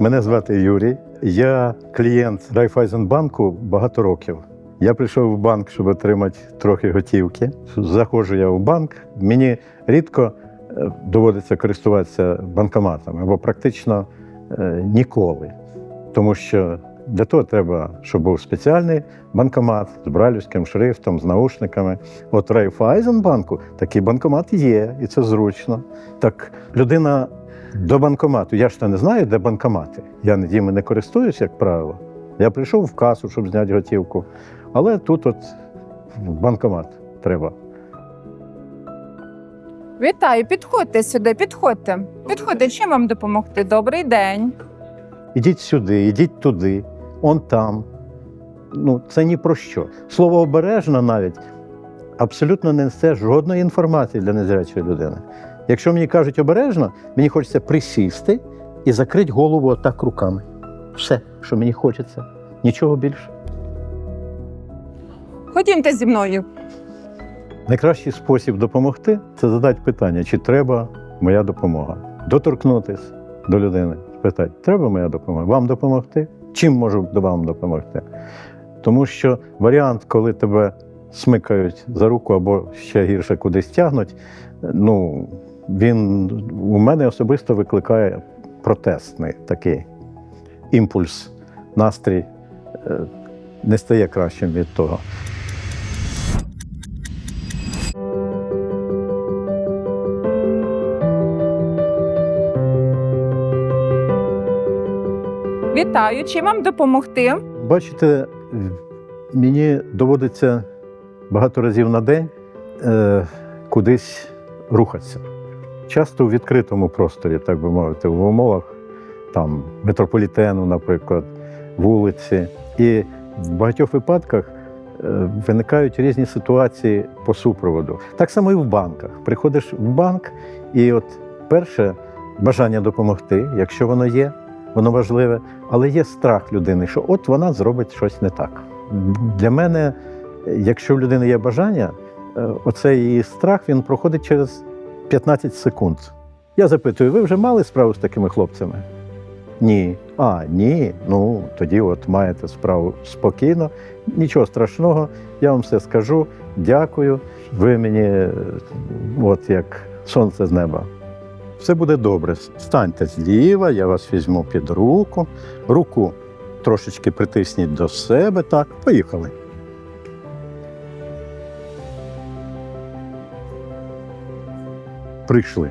Мене звати Юрій. Я клієнт Райфайзенбанку багато років. Я прийшов в банк, щоб отримати трохи готівки. Заходжу я в банк. Мені рідко е, доводиться користуватися банкоматами, або практично е, ніколи. Тому що для того треба, щоб був спеціальний банкомат з бралівським шрифтом, з наушниками. От Райфайзенбанку такий банкомат є, і це зручно. Так людина до банкомату. Я ж то не знаю, де банкомати. Я ними не користуюсь, як правило. Я прийшов в касу, щоб зняти готівку. Але тут от банкомат треба. Вітаю, підходьте сюди, підходьте. Підходьте, чим вам допомогти? Добрий день. Ідіть сюди, ідіть туди, он там. Ну, це ні про що. Слово обережно навіть абсолютно не несе жодної інформації для незрячої людини. Якщо мені кажуть обережно, мені хочеться присісти і закрити голову отак руками. Все, що мені хочеться. Нічого більше. Ходімте зі мною. Найкращий спосіб допомогти це задати питання, чи треба моя допомога. Доторкнутись до людини, спитати, треба моя допомога? Вам допомогти? Чим можу вам допомогти? Тому що варіант, коли тебе смикають за руку або ще гірше кудись тягнуть, ну він у мене особисто викликає протестний такий імпульс, настрій е, не стає кращим від того. Вітаю, чим вам допомогти? Бачите, мені доводиться багато разів на день е, кудись рухатися. Часто у відкритому просторі, так би мовити, в умовах там, метрополітену, наприклад, вулиці. І в багатьох випадках е, виникають різні ситуації по супроводу. Так само і в банках. Приходиш в банк, і от перше бажання допомогти, якщо воно є, воно важливе, але є страх людини, що от вона зробить щось не так. Для мене, якщо в людини є бажання, е, оцей її страх він проходить через 15 секунд. Я запитую, ви вже мали справу з такими хлопцями? Ні. А, ні. Ну тоді от маєте справу спокійно, нічого страшного, я вам все скажу. Дякую. Ви мені, е, от як сонце з неба. Все буде добре. Станьте зліва, я вас візьму під руку. Руку трошечки притисніть до себе. Так, поїхали. Прийшли.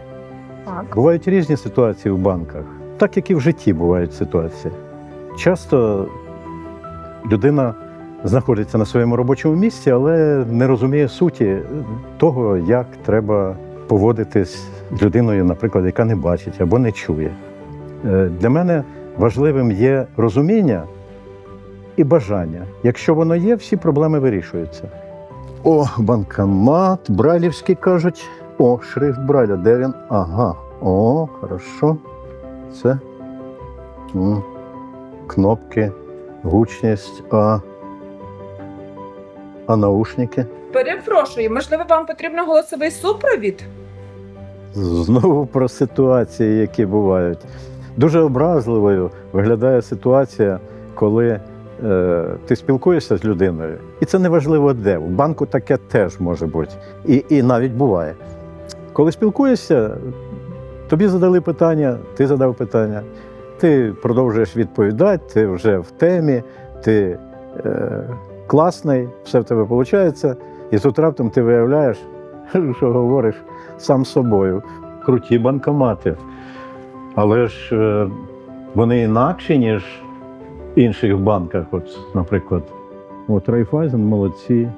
Так. Бувають різні ситуації в банках, так як і в житті бувають ситуації. Часто людина знаходиться на своєму робочому місці, але не розуміє суті того, як треба поводитись з людиною, наприклад, яка не бачить або не чує. Е, Для мене важливим є розуміння і бажання. Якщо воно є, всі проблеми вирішуються. О, банкомат, брайлівський кажуть. О, шрифт Брайля, де він? Ага. О, хорошо. Це м, кнопки, гучність, а, а наушники. Перепрошую, можливо, вам потрібен голосовий супровід? Знову про ситуації, які бувають. Дуже образливою виглядає ситуація, коли е, ти спілкуєшся з людиною, і це не важливо де. В банку таке теж може бути. І, і навіть буває. Коли спілкуєшся, тобі задали питання, ти задав питання, ти продовжуєш відповідати, ти вже в темі, ти е, класний, все в тебе виходить, і тут раптом ти виявляєш, що говориш сам з собою. Круті банкомати. Але ж е, вони інакші, ніж в інших банках. От, наприклад, от Райфайзен молодці,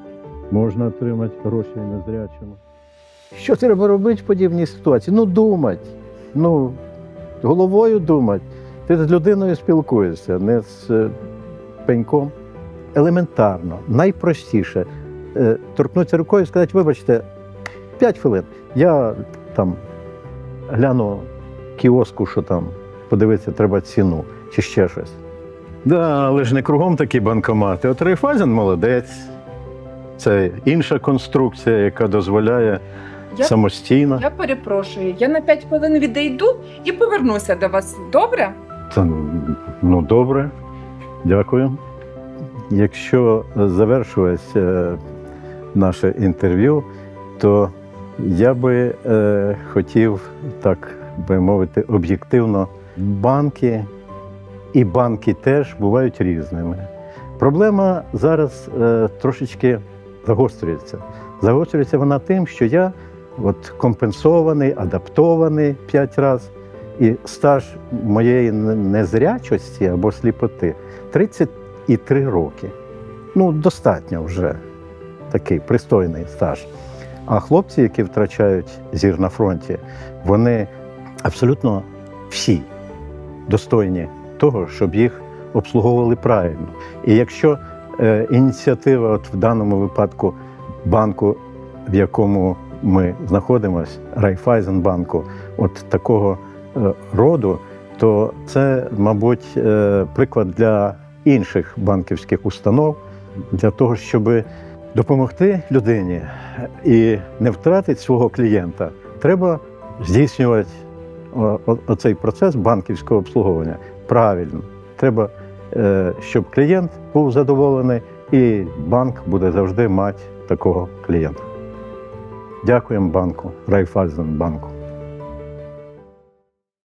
можна отримати гроші і незрячому. Що треба робити в подібній ситуації? Ну, думати. Ну, головою думати. Ти з людиною спілкуєшся, не з е, пеньком. Елементарно, найпростіше е, торкнутися рукою і сказати, вибачте, 5 хвилин. Я там гляну кіоску, що там, подивитися, треба ціну чи ще щось. Да, але ж не кругом такі банкомати. От Райфайзен молодець. Це інша конструкція, яка дозволяє Я, самостійно. я перепрошую, я на 5 хвилин відійду і повернуся до вас. Добре? Та, ну, добре, дякую. Якщо завершилось е, наше інтерв'ю, то я би е, хотів, так би мовити, об'єктивно, банки і банки теж бувають різними. Проблема зараз е, трошечки загострюється. Загострюється вона тим, що я от, компенсований, адаптований п'ять разів, і стаж моєї незрячості або сліпоти 33 роки. Ну, достатньо вже такий пристойний стаж. А хлопці, які втрачають зір на фронті, вони абсолютно всі достойні того, щоб їх обслуговували правильно. І якщо е, ініціатива, от в даному випадку банку, в якому ми знаходимося, Райфайзенбанку, от такого е, роду, то це, мабуть, е, приклад для інших банківських установ для того, щоб допомогти людині і не втратити свого клієнта, треба здійснювати оцей процес банківського обслуговування правильно. Треба, е, щоб клієнт був задоволений, і банк буде завжди мати такого клієнта. Дякуємо банку, Райфайзенбанку.